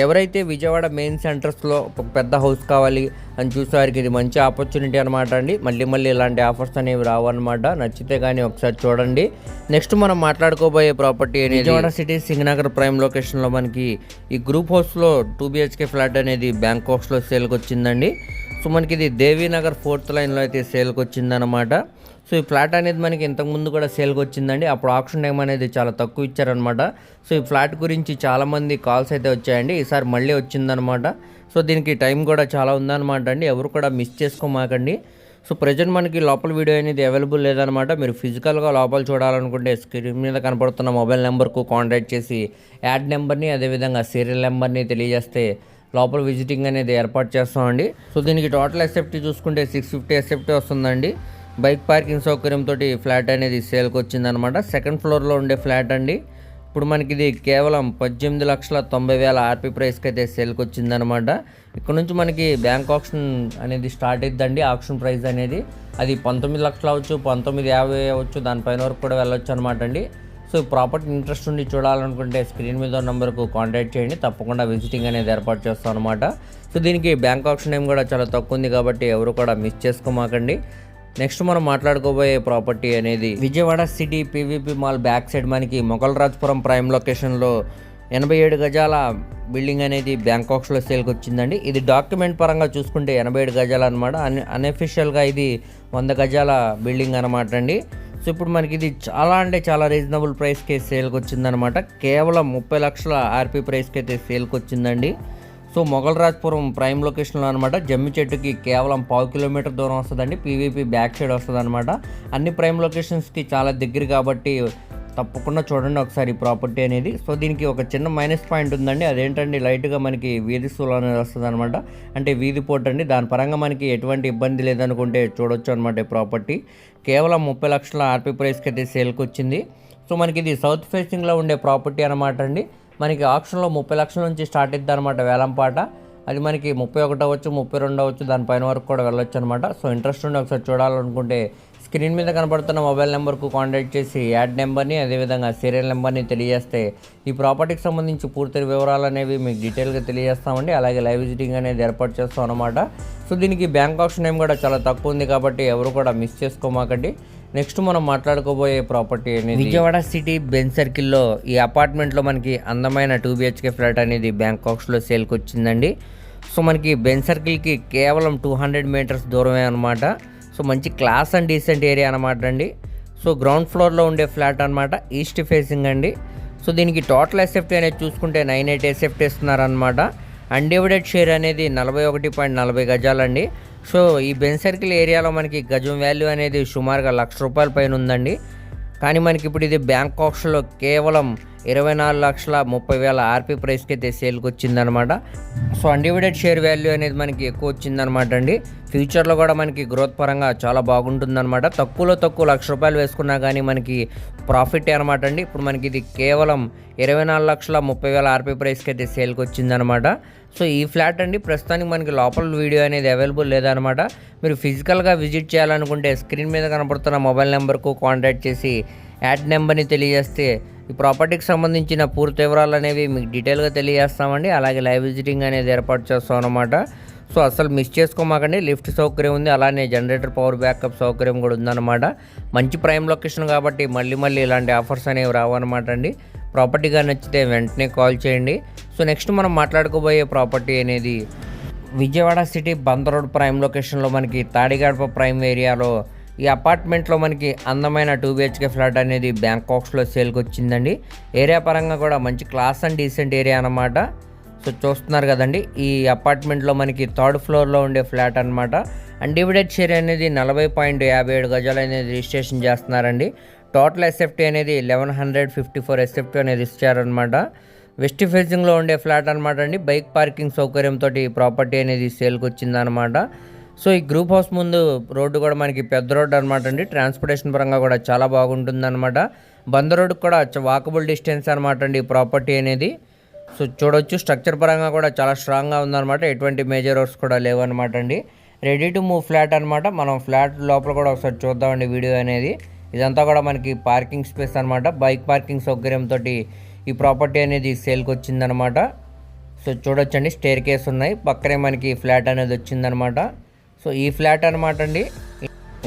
ఎవరైతే విజయవాడ మెయిన్ సెంటర్స్లో ఒక పెద్ద హౌస్ కావాలి అని చూసేవారికి ఇది మంచి ఆపర్చునిటీ అనమాట అండి. మళ్ళీ మళ్ళీ ఇలాంటి ఆఫర్స్ అనేవి రావు అనమాట నచ్చితే కానీ ఒకసారి చూడండి. నెక్స్ట్ మనం మాట్లాడుకోబోయే ప్రాపర్టీ అనేది విజయవాడ సిటీ సింగనగర్ ప్రైమ్ లొకేషన్లో మనకి ఈ గ్రూప్ హౌస్లో టూ బిహెచ్కే ఫ్లాట్ అనేది బ్యాంకాక్స్లో సేల్కి వచ్చిందండి సో మనకి ఇది దేవీనగర్ ఫోర్త్ లైన్లో అయితే సేల్కి వచ్చిందనమాట సో ఈ ఫ్లాట్ అనేది మనకి ఇంతకుముందు కూడా సేల్కి వచ్చిందండి. అప్పుడు ఆప్షన్ టైం అనేది చాలా తక్కువ ఇచ్చారనమాట సో ఈ ఫ్లాట్ గురించి చాలామంది కాల్స్ అయితే వచ్చాయండి. ఈసారి మళ్ళీ వచ్చిందనమాట సో దీనికి టైం కూడా చాలా ఉందన్నమాట అండి. ఎవరు కూడా మిస్ చేసుకోమాకండి. సో ప్రజెంట్ మనకి లోపల వీడియో అనేది అవైలబుల్ లేదనమాట మీరు ఫిజికల్గా లోపల చూడాలనుకుంటే స్క్రీన్ మీద కనపడుతున్న మొబైల్ నెంబర్కు కాంటాక్ట్ చేసి యాడ్ నెంబర్ని అదేవిధంగా సీరియల్ నెంబర్ని తెలియజేస్తే లోపల విజిటింగ్ అనేది ఏర్పాటు చేస్తామండి. సో దీనికి టోటల్ ఎస్ఎఫ్టీ చూసుకుంటే సిక్స్ ఫిఫ్టీ ఎస్ఎఫ్టీ వస్తుందండి. బైక్ పార్కింగ్ సౌకర్యంతో ఫ్లాట్ అనేది సేల్కి వచ్చిందనమాట సెకండ్ ఫ్లోర్లో ఉండే ఫ్లాట్ అండి. ఇప్పుడు మనకి ఇది కేవలం పద్దెనిమిది లక్షల తొంభై వేల ఆర్పి ప్రైస్కి అయితే సేల్కి వచ్చిందనమాట ఇక్కడ నుంచి మనకి బ్యాంక్ ఆప్షన్ అనేది స్టార్ట్ అయిద్దండి. ఆప్షన్ ప్రైస్ అనేది అది పంతొమ్మిది లక్షలు అవ్వచ్చు పంతొమ్మిది యాభై అవ్వచ్చు దానిపైన వరకు కూడా వెళ్ళొచ్చు అనమాట అండి. సో ప్రాపర్టీ ఇంట్రెస్ట్ ఉండి చూడాలనుకుంటే స్క్రీన్ మీద ఉన్న నెంబర్కు కాంటాక్ట్ చేయండి. తప్పకుండా విజిటింగ్ అనేది ఏర్పాటు చేస్తాం అనమాట సో దీనికి బ్యాంక్ ఆప్షన్ ఏం కూడా చాలా తక్కువ ఉంది కాబట్టి ఎవరు కూడా మిస్ చేసుకోమాకండి. నెక్స్ట్ మనం మాట్లాడుకోబోయే ప్రాపర్టీ అనేది Vijayawada city PVP mall back side మనకి మొగల్రాజ్పురం ప్రైమ్ లొకేషన్లో ఎనభై ఏడు గజాల బిల్డింగ్ అనేది బ్యాంకాక్స్లో సేల్కి వచ్చిందండి. ఇది డాక్యుమెంట్ పరంగా చూసుకుంటే ఎనభై ఏడు గజాలు అనమాట అన్ అన్అఫిషియల్గా ఇది వంద గజాల బిల్డింగ్ అనమాట అండి. సో ఇప్పుడు మనకి ఇది చాలా అంటే చాలా రీజనబుల్ ప్రైస్కి సేల్కి వచ్చిందనమాట కేవలం ముప్పై లక్షల ఆర్పీ ప్రైస్కి అయితే సేల్కి వచ్చిందండి. సో మొగలరాజ్పురం ప్రైమ్ లొకేషన్లో అనమాట జమ్మి చెట్టుకి కేవలం పావు కిలోమీటర్ దూరం వస్తుందండి. పీవీపీ బ్యాక్ సైడ్ వస్తుంది అనమాట అన్ని ప్రైమ్ లొకేషన్స్కి చాలా దగ్గర కాబట్టి తప్పకుండా చూడండి ఒకసారి ఈ ప్రాపర్టీ అనేది. సో దీనికి ఒక చిన్న మైనస్ పాయింట్ ఉందండి. అదేంటండి? లైట్గా మనకి వీధి స్థూలం అనేది వస్తుంది అనమాట అంటే వీధి పోటు అండి. దాని పరంగా మనకి ఎటువంటి ఇబ్బంది లేదనుకుంటే చూడొచ్చు అనమాట ఈ ప్రాపర్టీ. కేవలం ముప్పై లక్షల ఆర్పీ ప్రైస్కి అయితే సేల్కి వచ్చింది. సో మనకి ఇది సౌత్ ఫేసింగ్లో ఉండే ప్రాపర్టీ అనమాట అండి. మనకి ఆప్షన్లో ముప్పై లక్షల నుంచి స్టార్ట్ ఇద్దాం అనమాట వేలంపాట అది మనకి ముప్పై ఒకటో అవ్వచ్చు ముప్పై రెండు అవ్వచ్చు దానిపైన వరకు కూడా వెళ్ళొచ్చు అనమాట సో ఇంట్రెస్ట్ ఉండి ఒకసారి చూడాలనుకుంటే స్క్రీన్ మీద కనబడుతున్న మొబైల్ నెంబర్కు కాంటాక్ట్ చేసి యాడ్ నెంబర్ని అదేవిధంగా సీరియల్ నెంబర్ని తెలియజేస్తే ఈ ప్రాపర్టీకి సంబంధించి పూర్తి వివరాలు అనేవి మీకు డీటెయిల్గా తెలియజేస్తామండి. అలాగే లైవ్ విజిటింగ్ అనేది ఏర్పాటు చేస్తాం అనమాట సో దీనికి బ్యాంక్ ఆప్షన్ ఏం కూడా చాలా తక్కువ ఉంది కాబట్టి ఎవరు కూడా మిస్ చేసుకోమాకండి. నెక్స్ట్ మనం మాట్లాడుకోబోయే ప్రాపర్టీ అనేది విజయవాడ సిటీ బెన్ సర్కిల్లో ఈ అపార్ట్మెంట్లో మనకి అందమైన టూ బిహెచ్కే ఫ్లాట్ అనేది బ్యాంకాక్స్లో సేల్కి వచ్చిందండి సో మనకి బెన్ సర్కిల్కి కేవలం టూ హండ్రెడ్ మీటర్స్ దూరమే అనమాట సో మంచి క్లాస్ అండ్ డీసెంట్ ఏరియా అనమాట అండి. సో గ్రౌండ్ ఫ్లోర్లో ఉండే ఫ్లాట్ అనమాట ఈస్ట్ ఫేసింగ్ అండి. సో దీనికి టోటల్ ఎస్ఎఫ్టీ అనేది చూసుకుంటే నైన్ ఎయిట్ ఎస్ఎఫ్టీ ఇస్తున్నారనమాట అన్డివైడెడ్ షేర్ అనేది నలభై ఒకటి పాయింట్ నలభై గజాలండి. సో ఈ బెన్ సర్కిల్ ఏరియాలో మనకి గజం వాల్యూ అనేది సుమారుగా లక్ష రూపాయల పైన ఉందండి. కానీ మనకి ఇప్పుడు ఇది బ్యాంక్ కేవలం ఇరవై నాలుగు లక్షల ముప్పై వేల ఆర్పీ ప్రైస్కి అయితే సేల్కి వచ్చిందనమాట సో అన్డివైడెడ్ షేర్ వాల్యూ అనేది మనకి ఎక్కువ వచ్చిందనమాట అండి. ఫ్యూచర్లో కూడా మనకి గ్రోత్ పరంగా చాలా బాగుంటుందన్నమాట. తక్కువలో తక్కువ లక్ష రూపాయలు వేసుకున్నా కానీ మనకి ప్రాఫిట్ అనమాట అండి. ఇప్పుడు మనకి ఇది కేవలం ఇరవై నాలుగు లక్షల ముప్పై వేల ఆర్పీ ప్రైస్కి అయితే సేల్కి వచ్చిందనమాట సో ఈ ఫ్లాట్ అండి. ప్రస్తుతానికి మనకి లోపల వీడియో అనేది అవైలబుల్ లేదనమాట మీరు ఫిజికల్గా విజిట్ చేయాలనుకుంటే స్క్రీన్ మీద కనపడుతున్న మొబైల్ నెంబర్కు కాంటాక్ట్ చేసి యాడ్ నెంబర్ని తెలియజేస్తే ఈ ప్రాపర్టీకి సంబంధించిన పూర్తి వివరాలు అనేవి మీకు డీటెయిల్గా తెలియజేస్తామండి. అలాగే లైవ్ విజిటింగ్ అనేది ఏర్పాటు చేస్తాం అనమాట సో అసలు మిస్ చేసుకోమాకండి. లిఫ్ట్ సౌకర్యం ఉంది. అలానే జనరేటర్ పవర్ బ్యాకప్ సౌకర్యం కూడా ఉందన్నమాట. మంచి ప్రైమ్ లొకేషన్ కాబట్టి మళ్ళీ మళ్ళీ ఇలాంటి ఆఫర్స్ అనేవి రావన్నమాట అండి. ప్రాపర్టీగా నచ్చితే వెంటనే కాల్ చేయండి. సో నెక్స్ట్ మనం మాట్లాడుకోబోయే ప్రాపర్టీ అనేది Vijayawada city Bandar road prime లొకేషన్లో మనకి తాడిగడప ప్రైమ్ ఏరియాలో ఈ అపార్ట్మెంట్లో మనకి అందమైన టూ బిహెచ్కే ఫ్లాట్ అనేది బ్యాంకాక్స్లో సేల్కి వచ్చిందండి ఏరియా పరంగా కూడా మంచి క్లాస్ అండ్ డీసెంట్ ఏరియా అనమాట సో చూస్తున్నారు కదండి ఈ అపార్ట్మెంట్లో మనకి థర్డ్ ఫ్లోర్లో ఉండే ఫ్లాట్ అనమాట అండ్ డివిడెడ్ షేర్ అనేది నలభై పాయింట్ యాభై ఏడు గజాలు అనేది రిజిస్ట్రేషన్ చేస్తున్నారండి. టోటల్ ఎస్ఎఫ్టీ అనేది eleven hundred fifty four SFT అనేది ఇచ్చారనమాట వెస్ట్ ఫేసింగ్లో ఉండే ఫ్లాట్ అనమాట అండి. బైక్ పార్కింగ్ సౌకర్యంతో ఈ ప్రాపర్టీ అనేది సేల్కి వచ్చిందనమాట సో ఈ గ్రూప్ హౌస్ ముందు రోడ్డు కూడా మనకి పెద్ద రోడ్డు అనమాట అండి. ట్రాన్స్పోర్టేషన్ పరంగా కూడా చాలా బాగుంటుంది అనమాట బంద రోడ్డు కూడా వాకబుల్ డిస్టెన్స్ అనమాట అండి ఈ ప్రాపర్టీ అనేది. సో చూడొచ్చు. స్ట్రక్చర్ పరంగా కూడా చాలా స్ట్రాంగ్గా ఉందన్నమాట. ఎటువంటి మేజర్ వర్క్స్ కూడా లేవన్నమాట అండి. రెడీ టు మూవ్ ఫ్లాట్ అనమాట మనం ఫ్లాట్ లోపల కూడా ఒకసారి చూద్దామండి వీడియో అనేది. ఇదంతా కూడా మనకి పార్కింగ్ స్పేస్ అనమాట బైక్ పార్కింగ్ సౌకర్యంతో ఈ ప్రాపర్టీ అనేది సేల్కి వచ్చిందనమాట సో చూడొచ్చండి. స్టేర్ కేస్ ఉన్నాయి. పక్కనే మనకి ఫ్లాట్ అనేది వచ్చిందనమాట సో ఈ ఫ్లాట్ అనమాట అండి.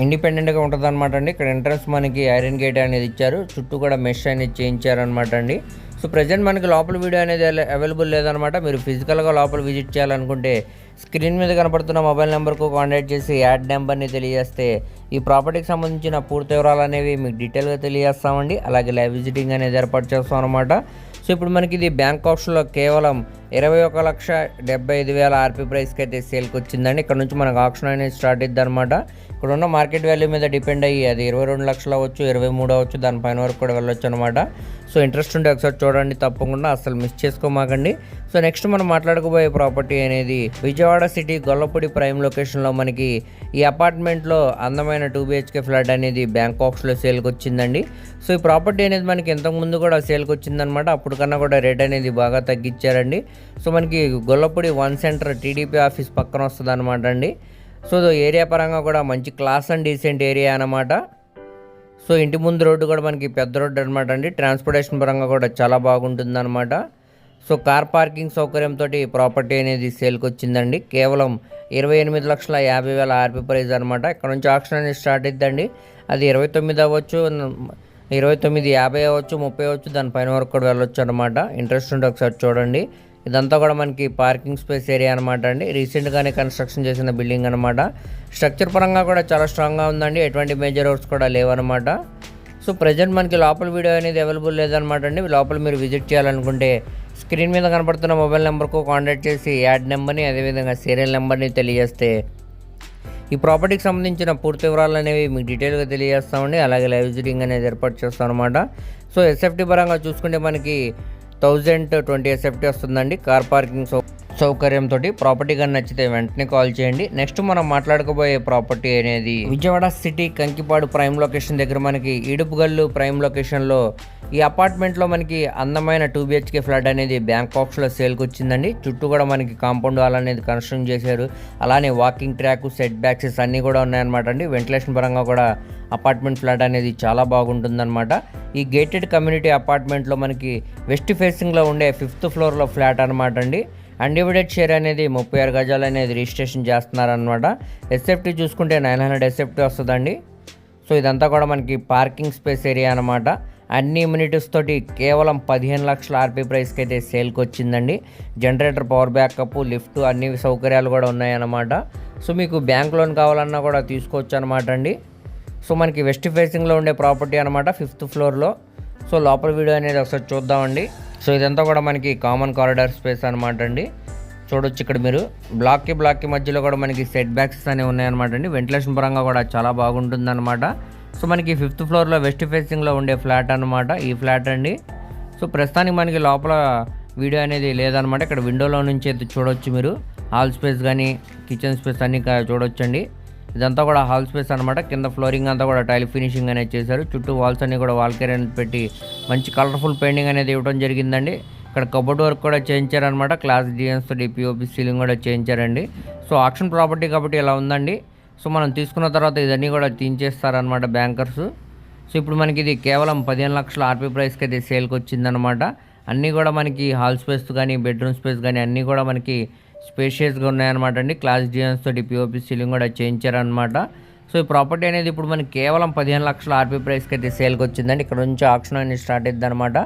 ఇండిపెండెంట్గా ఉంటుంది అనమాట అండి. ఇక్కడ ఎంట్రన్స్ మనకి ఐరన్ గేట్ అనేది ఇచ్చారు. చుట్టూ కూడా మెష్ అనేది చేయించారనమాట అండి. సో ప్రజెంట్ మనకి లోపల వీడియో అనేది అవైలబుల్ లేదనమాట మీరు ఫిజికల్గా లోపల విజిట్ చేయాలనుకుంటే స్క్రీన్ మీద కనపడుతున్న మొబైల్ నెంబర్కు కాంటాక్ట్ చేసి యాడ్ నెంబర్ని తెలియజేస్తే ఈ ప్రాపర్టీకి సంబంధించిన పూర్తి వివరాలు అనేవి మీకు డీటెయిల్గా తెలియజేస్తామండి. అలాగే లైవ్ విజిటింగ్ అనేది ఏర్పాటు చేస్తాం అనమాట సో ఇప్పుడు మనకి ఇది బ్యాంక్ ఆప్షన్లో కేవలం ఇరవై ఒక లక్ష డెబ్బై ఐదు వేల ఆర్పీ ప్రైస్కి అయితే సేల్కి వచ్చిందండి ఇక్కడ నుంచి మనకు ఆప్షన్ అనేది స్టార్ట్ ఇద్ది అనమాట ఇక్కడ ఉన్న మార్కెట్ వాల్యూ మీద డిపెండ్ అయ్యి అది ఇరవై రెండు లక్షలు అవ్వచ్చు ఇరవై మూడు అవ్వచ్చు దానిపైన వరకు కూడా వెళ్ళొచ్చు అనమాట సో ఇంట్రెస్ట్ ఉంటే ఒకసారి చూడండి తప్పకుండా అసలు మిస్ చేసుకోమాకండి. సో నెక్స్ట్ మనం మాట్లాడుకోబోయే ప్రాపర్టీ అనేది విజయవాడ సిటీ గొల్లపూడి ప్రైమ్ లొకేషన్లో మనకి ఈ అపార్ట్మెంట్లో అందమైన టూ బిహెచ్కే ఫ్లాట్ అనేది బ్యాంకాక్స్లో సేల్కి వచ్చిందండి సో ఈ ప్రాపర్టీ అనేది మనకి ఇంతకుముందు కూడా సేల్కి వచ్చిందనమాట అప్పుడు కన్నా కూడా రేట్ అనేది బాగా తగ్గించారండి. సో మనకి Gollapudi one center TDP office పక్కన వస్తుంది అనమాట అండి. సో ఏరియా పరంగా కూడా మంచి క్లాస్ అండ్ డీసెంట్ ఏరియా అనమాట సో ఇంటి ముందు రోడ్డు కూడా మనకి పెద్ద రోడ్డు అనమాట అండి. ట్రాన్స్పోర్టేషన్ పరంగా కూడా చాలా బాగుంటుంది అనమాట సో కార్ పార్కింగ్ సౌకర్యంతో ప్రాపర్టీ అనేది సేల్కి వచ్చిందండి. కేవలం ఇరవై ఎనిమిది లక్షల యాభై వేల ఆర్పీ ప్రైజ్ అనమాట ఇక్కడ నుంచి ఆక్షన్ అనేది స్టార్ట్ అవుతుందండి అది ఇరవై తొమ్మిది అవ్వచ్చు ఇరవై తొమ్మిది యాభై అవ్వచ్చు ముప్పై అవ్వచ్చు దానిపైన వరకు కూడా వెళ్ళొచ్చు అనమాట ఇంట్రెస్ట్ ఉంటే ఒకసారి చూడండి. ఇదంతా కూడా మనకి పార్కింగ్ స్పేస్ ఏరియా అనమాట అండి. రీసెంట్గానే కన్స్ట్రక్షన్ చేసిన బిల్డింగ్ అనమాట స్ట్రక్చర్ పరంగా కూడా చాలా స్ట్రాంగ్గా ఉందండి. ఎటువంటి మేజర్ రోడ్స్ కూడా లేవన్నమాట. సో ప్రజెంట్ మనకి లోపల వీడియో అనేది అవైలబుల్ లేదనమాట అండి. లోపల మీరు విజిట్ చేయాలనుకుంటే స్క్రీన్ మీద కనపడుతున్న మొబైల్ నెంబర్కు కాంటాక్ట్ చేసి యాడ్ నెంబర్ని అదేవిధంగా సీరియల్ నెంబర్ని తెలియజేస్తే ఈ ప్రాపర్టీకి సంబంధించిన పూర్తి వివరాలు అనేవి మీకు డీటెయిల్గా తెలియజేస్తామండి. అలాగే లైవ్ విజిటింగ్ అనేది ఏర్పాటు చేస్తాం అనమాట సో ఎస్ఎఫ్టీ పరంగా చూసుకుంటే మనకి థౌజండ్ ట్వంటీ ఎస్ఎఫ్టీ వస్తుందండి. కార్ పార్కింగ్ సౌ సౌకర్యంతో ప్రాపర్టీ కానీ నచ్చితే వెంటనే కాల్ చేయండి. నెక్స్ట్ మనం మాట్లాడుకోబోయే ప్రాపర్టీ అనేది Vijayawada city Kankipadu prime location దగ్గర మనకి ఇడుపుగల్లు ప్రైమ్ లొకేషన్లో ఈ అపార్ట్మెంట్లో మనకి అందమైన టూ బిహెచ్కే ఫ్లాట్ అనేది బ్యాంకాక్స్లో సేల్కి వచ్చిందండి చుట్టూ కూడా మనకి కాంపౌండ్ వాల్ అనేది కన్స్ట్రక్షన్ చేశారు. అలానే వాకింగ్ ట్రాక్ సెట్ బ్యాక్సెస్ అన్నీ కూడా ఉన్నాయన్నమాట అండి. వెంటిలేషన్ పరంగా కూడా అపార్ట్మెంట్ ఫ్లాట్ అనేది చాలా బాగుంటుందన్నమాట. ఈ గేటెడ్ కమ్యూనిటీ అపార్ట్మెంట్లో మనకి వెస్ట్ ఫేసింగ్లో ఉండే ఫిఫ్త్ ఫ్లోర్లో ఫ్లాట్ అనమాట అండి. అన్డివిడెడ్ షేర్ అనేది ముప్పై ఆరు గజాలు అనేది రిజిస్ట్రేషన్ చేస్తున్నారనమాట ఎస్ఎఫ్టీ చూసుకుంటే నైన్ హండ్రెడ్ ఎస్ఎఫ్టీ వస్తుందండి. సో ఇదంతా కూడా మనకి పార్కింగ్ స్పేస్ ఏరియా అనమాట అన్ని ఇమ్యూనిటీస్ తోటి కేవలం పదిహేను లక్షల ఆర్పీ ప్రైస్కి అయితే సేల్కి వచ్చిందండి. జనరేటర్ పవర్ బ్యాకప్ లిఫ్ట్ అన్ని సౌకర్యాలు కూడా ఉన్నాయన్నమాట. సో మీకు బ్యాంక్ లోన్ కావాలన్నా కూడా తీసుకోవచ్చు అనమాట అండి. సో మనకి వెస్ట్ ఫేసింగ్లో ఉండే ప్రాపర్టీ అనమాట ఫిఫ్త్ ఫ్లోర్లో. సో లోపల వీడియో అనేది ఒకసారి చూద్దామండి. సో ఇదంతా కూడా మనకి కామన్ కారిడార్ స్పేస్ అనమాట అండి. చూడొచ్చు ఇక్కడ మీరు. బ్లాక్కి బ్లాక్కి మధ్యలో కూడా మనకి సెట్ బ్యాక్స్ అనేవి ఉన్నాయన్నమాట అండి. వెంటిలేషన్ పరంగా కూడా చాలా బాగుంటుంది అనమాట సో మనకి ఫిఫ్త్ ఫ్లోర్లో వెస్ట్ ఫేసింగ్లో ఉండే ఫ్లాట్ అనమాట ఈ ఫ్లాట్ అండి. సో ప్రస్తుతానికి మనకి లోపల వీడియో అనేది లేదనమాట ఇక్కడ విండోలో నుంచి అయితే చూడొచ్చు మీరు. హాల్ స్పేస్ కానీ కిచెన్ స్పేస్ అన్నీ చూడొచ్చండి. ఇదంతా కూడా హాల్ స్పేస్ అనమాట కింద ఫ్లోరింగ్ అంతా కూడా టైల్ ఫినిషింగ్ అనేది చేశారు. చుట్టూ వాల్స్ అన్ని కూడా వాల్కేర్ అనేది పెట్టి మంచి కలర్ఫుల్ పెయింటింగ్ అనేది ఇవ్వడం జరిగిందండి. ఇక్కడ కబోర్డ్ వర్క్ కూడా చేయించారనమాట క్లాస్ డిజైన్స్ తోటి పిఓపి సీలింగ్ కూడా చేయించారండి. సో ఆక్షన్ ప్రాపర్టీ కాబట్టి ఇలా ఉందండి. సో మనం తీసుకున్న తర్వాత ఇదన్నీ కూడా తీయించేస్తారనమాట బ్యాంకర్స్ సో ఇప్పుడు మనకి ఇది కేవలం పదిహేను లక్షల ఆర్పీ ప్రైస్కి అయితే సేల్కి వచ్చిందనమాట అన్నీ కూడా మనకి హాల్ స్పేస్ కానీ బెడ్రూమ్ స్పేస్ కానీ అన్నీ కూడా మనకి స్పేషియస్గా ఉన్నాయన్నమాట అండి. క్లాస్ డిజైన్స్ తోటి పిఓపి సీలింగ్ కూడా చేయించారనమాట సో ఈ ప్రాపర్టీ అనేది ఇప్పుడు మనకి కేవలం పదిహేను లక్షల ఆర్పీ ప్రైస్కి అయితే సేల్కి వచ్చిందండి. ఇక్కడ నుంచి ఆక్షన్ అనేది స్టార్ట్ అయింది అనమాట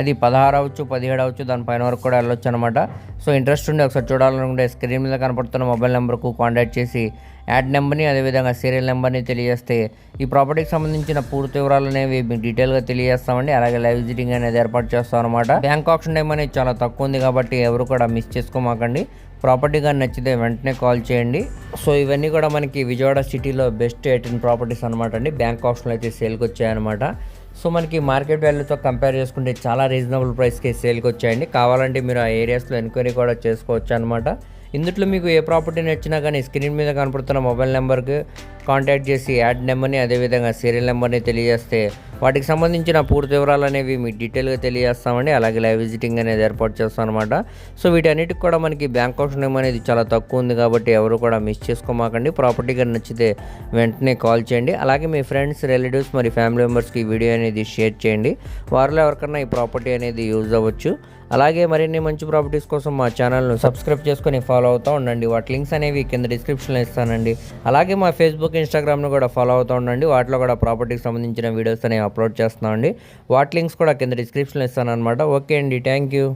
అది పదహారు అవచ్చు పదిహేడు అవచ్చు దానిపైన వరకు కూడా వెళ్ళొచ్చు అనమాట సో ఇంట్రెస్ట్ ఉండి ఒకసారి చూడాలనుకుంటే స్క్రీన్ మీద కనపడుతున్న మొబైల్ నెంబర్కు కాంటాక్ట్ చేసి యాడ్ నెంబర్ని అదేవిధంగా సీరియల్ నెంబర్ని తెలియజేస్తే ఈ ప్రాపర్టీకి సంబంధించిన పూర్తి వివరాలు అనేవి మీకు డీటెయిల్గా తెలియజేస్తామండి. అలాగే లైవ్ విజిటింగ్ అనేది ఏర్పాటు చేస్తాం అనమాట బ్యాంక్ ఆప్షన్ టైం అనేది చాలా తక్కువ ఉంది కాబట్టి ఎవరు కూడా మిస్ చేసుకోమాకండి. ప్రాపర్టీ కానీ నచ్చితే వెంటనే కాల్ చేయండి. సో ఇవన్నీ కూడా మనకి విజయవాడ సిటీలో బెస్ట్ ఎయిటీన్ ప్రాపర్టీస్ అనమాట అండి. బ్యాంక్ ఆప్షన్లో అయితే సేల్కి వచ్చాయన్నమాట సో మనకి మార్కెట్ వాల్యూతో కంపేర్ చేసుకుంటే చాలా రీజనబుల్ ప్రైస్కి సేల్కి వచ్చాయండి కావాలంటే మీరు ఆ ఏరియాస్లో ఎంక్వైరీ కూడా చేసుకోవచ్చు అనమాట ఇందులో మీకు ఏ ప్రాపర్టీ నచ్చినా కానీ స్క్రీన్ మీద కనపడుతున్న మొబైల్ నెంబర్కి కాంటాక్ట్ చేసి యాడ్ నెంబర్ని అదేవిధంగా సీరియల్ నెంబర్ని తెలియజేస్తే వాటికి సంబంధించిన పూర్తి వివరాలు అనేవి మీకు డీటెయిల్గా తెలియజేస్తామండి. అలాగే లైవ్ విజిటింగ్ అనేది ఏర్పాటు చేస్తాం అనమాట సో వీటన్నిటికి కూడా మనకి బ్యాంక్ అకౌంట్ అనేది చాలా తక్కువ ఉంది కాబట్టి ఎవరు కూడా మిస్ చేసుకోమాకండి. ప్రాపర్టీ నచ్చితే వెంటనే కాల్ చేయండి. అలాగే మీ ఫ్రెండ్స్ రిలేటివ్స్ మరి ఫ్యామిలీ మెంబర్స్కి ఈ వీడియో అనేది షేర్ చేయండి. వారిలో ఎవరికన్నా ఈ ప్రాపర్టీ అనేది యూజ్ అవ్వచ్చు. అలాగే మరిన్ని మంచి ప్రాపర్టీస్ కోసం మా ఛానల్ను సబ్స్క్రైబ్ చేసుకొని ఫాలో అవుతూ ఉండండి. వాటి లింక్స్ అనేవి కింద డిస్క్రిప్షన్లో ఇస్తానండి. అలాగే మా ఫేస్బుక్ ఇన్స్టాగ్రామ్ను కూడా ఫాలో అవుతూ ఉండండి. వాటిలో కూడా ప్రాపర్టీకి సంబంధించిన వీడియోస్ అనేవి అప్లోడ్ చేస్తున్నామండి వాటి లింక్స్ కూడా కింద డిస్క్రిప్షన్లో ఇస్తాను అనమాట ఓకే అండి. Thank you.